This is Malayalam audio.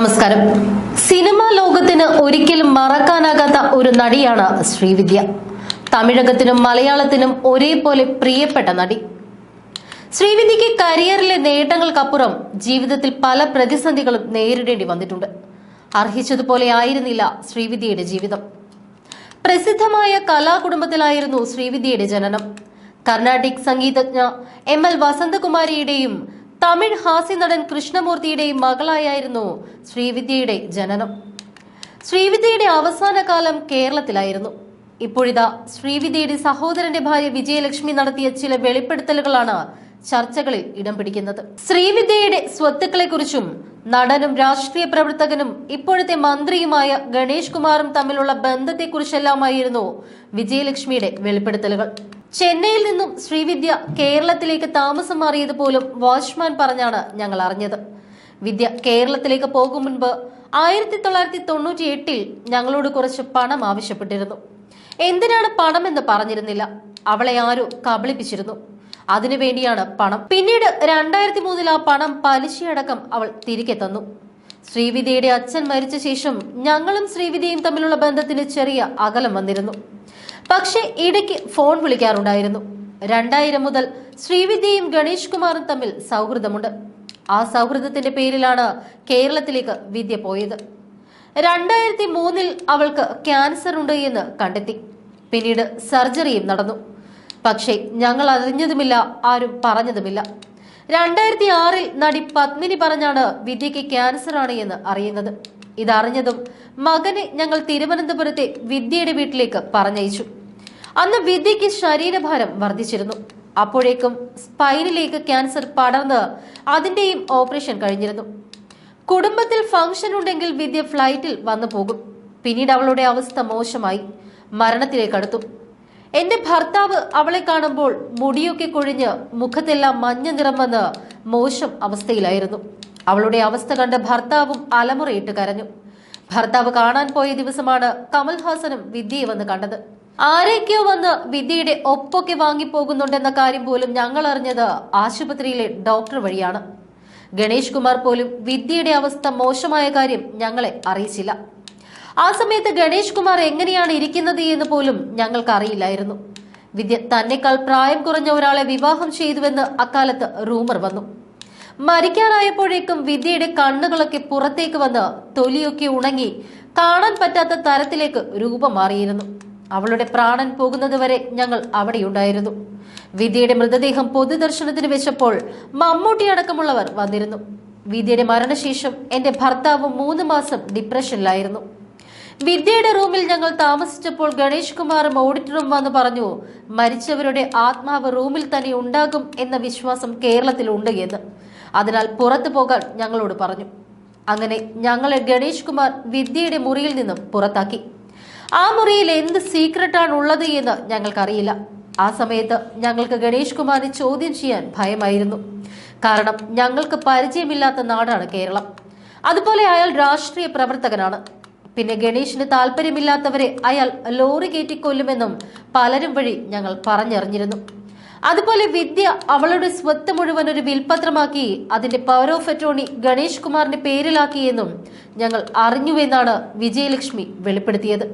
നമസ്കാരം. സിനിമാ ലോകത്തിന് ഒരിക്കലും മറക്കാനാകാത്ത ഒരു നടിയാണ് ശ്രീവിദ്യ. തമിഴകത്തിനും മലയാളത്തിനും ഒരേപോലെ പ്രിയപ്പെട്ട നടി. ശ്രീവിദ്യക്ക് കരിയറിലെ നേട്ടങ്ങൾക്കപ്പുറം ജീവിതത്തിൽ പല പ്രതിസന്ധികളും നേരിടേണ്ടി വന്നിട്ടുണ്ട്. അർഹിച്ചതുപോലെ ആയിരുന്നില്ല ശ്രീവിദ്യയുടെ ജീവിതം. പ്രസിദ്ധമായ കലാകുടുംബത്തിലായിരുന്നു ശ്രീവിദ്യയുടെ ജനനം. കർണാടിക് സംഗീതജ്ഞ എം എൽ വസന്തകുമാരിയുടെയും തമിഴ് ഹാസ്യ നടൻ കൃഷ്ണമൂർത്തിയുടെ മകളായിരുന്നു ശ്രീവിദ്യയുടെ ജനനം. ശ്രീവിദ്യയുടെ അവസാന കാലം കേരളത്തിലായിരുന്നു. ഇപ്പോഴിതാ ശ്രീവിദ്യയുടെ സഹോദരന്റെ ഭാര്യ വിജയലക്ഷ്മി നടത്തിയ ചില വെളിപ്പെടുത്തലുകളാണ് ചർച്ചകളിൽ ഇടം പിടിക്കുന്നത്. ശ്രീവിദ്യയുടെ സ്വത്തുക്കളെക്കുറിച്ചും നടനും രാഷ്ട്രീയ പ്രവർത്തകനും ഇപ്പോഴത്തെ മന്ത്രിയുമായ ഗണേഷ് കുമാറും തമ്മിലുള്ള ബന്ധത്തെക്കുറിച്ചെല്ലാമായിരുന്നു വിജയലക്ഷ്മിയുടെ വെളിപ്പെടുത്തലുകൾ. ചെന്നൈയിൽ നിന്നും ശ്രീവിദ്യ കേരളത്തിലേക്ക് താമസം മാറിയത് പോലും വാച്ച്മാൻ പറഞ്ഞാണ് ഞങ്ങൾ അറിഞ്ഞത്. വിദ്യ കേരളത്തിലേക്ക് പോകും മുൻപ് ആയിരത്തി തൊള്ളായിരത്തി തൊണ്ണൂറ്റി എട്ടിൽ ഞങ്ങളോട് കുറച്ച് പണം ആവശ്യപ്പെട്ടിരുന്നു. എന്തിനാണ് പണം എന്ന് പറഞ്ഞിരുന്നില്ല. അവളെ ആരോ കബളിപ്പിച്ചിരുന്നു. അതിനുവേണ്ടിയാണ് പണം. പിന്നീട് രണ്ടായിരത്തി മൂന്നിൽ ആ പണം പലിശയടക്കം അവൾ തിരികെ തന്നു. ശ്രീവിദ്യയുടെ അച്ഛൻ മരിച്ച ശേഷം ഞങ്ങളും ശ്രീവിദ്യയും തമ്മിലുള്ള ബന്ധത്തിന് ചെറിയ അകലം വന്നിരുന്നു. പക്ഷേ ഇടയ്ക്ക് ഫോൺ വിളിക്കാറുണ്ടായിരുന്നു. രണ്ടായിരം മുതൽ ശ്രീവിദ്യയും ഗണേഷ് കുമാറും തമ്മിൽ സൗഹൃദമുണ്ട്. ആ സൗഹൃദത്തിന്റെ പേരിലാണ് കേരളത്തിലേക്ക് വിദ്യ പോയത്. രണ്ടായിരത്തി മൂന്നിൽ അവൾക്ക് ക്യാൻസർ ഉണ്ട് എന്ന് കണ്ടെത്തി. പിന്നീട് സർജറിയും നടന്നു. പക്ഷേ ഞങ്ങൾ അറിഞ്ഞതുമില്ല ആരും പറഞ്ഞതുമില്ല. രണ്ടായിരത്തി ആറിൽ നടി പത്മിനി പറഞ്ഞാണ് വിദ്യയ്ക്ക് ക്യാൻസർ ആണ് എന്ന് അറിയുന്നത്. ഇതറിഞ്ഞതും മകനെ ഞങ്ങൾ തിരുവനന്തപുരത്തെ വിദ്യയുടെ വീട്ടിലേക്ക് പറഞ്ഞയച്ചു. അന്ന് വിദ്യയ്ക്ക് ശരീരഭാരം വർദ്ധിച്ചിരുന്നു. അപ്പോഴേക്കും സ്പൈനിലേക്ക് ക്യാൻസർ പടർന്ന് അതിന്റെയും ഓപ്പറേഷൻ കഴിഞ്ഞിരുന്നു. കുടുംബത്തിൽ ഫംഗ്ഷൻ ഉണ്ടെങ്കിൽ വിദ്യ ഫ്ലൈറ്റിൽ വന്നു പോകും. പിന്നീട് അവളുടെ അവസ്ഥ മോശമായി. മരണത്തിലേക്ക് അടുത്തു. എന്റെ ഭർത്താവ് അവളെ കാണുമ്പോൾ മുടിയൊക്കെ കൊഴിഞ്ഞ് മുഖത്തെല്ലാം മഞ്ഞ നിറം വന്ന് മോശം അവസ്ഥയിലായിരുന്നു. അവളുടെ അവസ്ഥ കണ്ട് ഭർത്താവും അലമുറയിട്ട് കരഞ്ഞു. ഭർത്താവ് കാണാൻ പോയ ദിവസമാണ് കമൽഹാസനും വിദ്യയെ വന്ന് കണ്ടത്. ആരൊക്കെയോ വന്ന് വിദ്യയുടെ ഒപ്പൊക്കെ വാങ്ങിപ്പോകുന്നുണ്ടെന്ന കാര്യം പോലും ഞങ്ങൾ അറിഞ്ഞത് ആശുപത്രിയിലെ ഡോക്ടർ വഴിയാണ്. ഗണേഷ് കുമാർ പോലും വിദ്യയുടെ അവസ്ഥ മോശമായ കാര്യം ഞങ്ങളെ അറിയിച്ചില്ല. ആ സമയത്ത് ഗണേഷ് കുമാർ എങ്ങനെയാണ് ഇരിക്കുന്നത് എന്ന് പോലും ഞങ്ങൾക്ക് അറിയില്ലായിരുന്നു വിദ്യ തന്നെക്കാൾ പ്രായം കുറഞ്ഞ ഒരാളെ വിവാഹം ചെയ്തുവെന്ന് അക്കാലത്ത് റൂമർ വന്നു. മരിക്കാറായപ്പോഴേക്കും വിദ്യയുടെ കണ്ണുകളൊക്കെ പുറത്തേക്ക് വന്ന് തൊലിയൊക്കെ ഉണങ്ങി കാണാൻ പറ്റാത്ത തരത്തിലേക്ക് രൂപം മാറിയിരുന്നു. അവളുടെ പ്രാണൻ പോകുന്നതുവരെ ഞങ്ങൾ അവിടെയുണ്ടായിരുന്നു. വിദ്യയുടെ മൃതദേഹം പൊതുദർശനത്തിന് വെച്ചപ്പോൾ മമ്മൂട്ടി അടക്കമുള്ളവർ വന്നിരുന്നു. വിദ്യയുടെ മരണശേഷം എന്റെ ഭർത്താവ് മൂന്ന് മാസം ഡിപ്രഷനിലായിരുന്നു. വിദ്യയുടെ റൂമിൽ ഞങ്ങൾ താമസിച്ചപ്പോൾ ഗണേഷ് കുമാറും ഓഡിറ്ററും വന്ന് പറഞ്ഞു മരിച്ചവരുടെ ആത്മാവ് റൂമിൽ തന്നെ ഉണ്ടാകും എന്ന വിശ്വാസം കേരളത്തിലുണ്ട് എന്ന്. അതിനാൽ പുറത്തു പോകാൻ ഞങ്ങളോട് പറഞ്ഞു. അങ്ങനെ ഞങ്ങളെ ഗണേഷ് കുമാർ വിദ്യയുടെ മുറിയിൽ നിന്നും പുറത്താക്കി. ആ മുറിയിൽ എന്ത് സീക്രട്ടാണ് ഉള്ളത് എന്ന് ഞങ്ങൾക്കറിയില്ല. ആ സമയത്ത് ഞങ്ങൾക്ക് ഗണേഷ് കുമാറിനെ ചോദ്യം ചെയ്യാൻ ഭയമായിരുന്നു. കാരണം ഞങ്ങൾക്ക് പരിചയമില്ലാത്ത നാടാണ് കേരളം. അതുപോലെ അയാൾ രാഷ്ട്രീയ പ്രവർത്തകനാണ്. പിന്നെ ഗണേഷിന് താല്പര്യമില്ലാത്തവരെ അയാൾ ലോറി കയറ്റിക്കൊല്ലുമെന്നും പലരും വഴി ഞങ്ങൾ പറഞ്ഞറിഞ്ഞിരുന്നു. അതുപോലെ വിദ്യ അവളുടെ സ്വത്ത് മുഴുവൻ ഒരു വിൽപത്രമാക്കി അതിന്റെ പവർ ഓഫ് അറ്റോർണി ഗണേഷ് കുമാറിന്റെ പേരിലാക്കിയെന്നും ഞങ്ങൾ അറിഞ്ഞുവെന്നാണ് വിജയലക്ഷ്മി വെളിപ്പെടുത്തിയത്.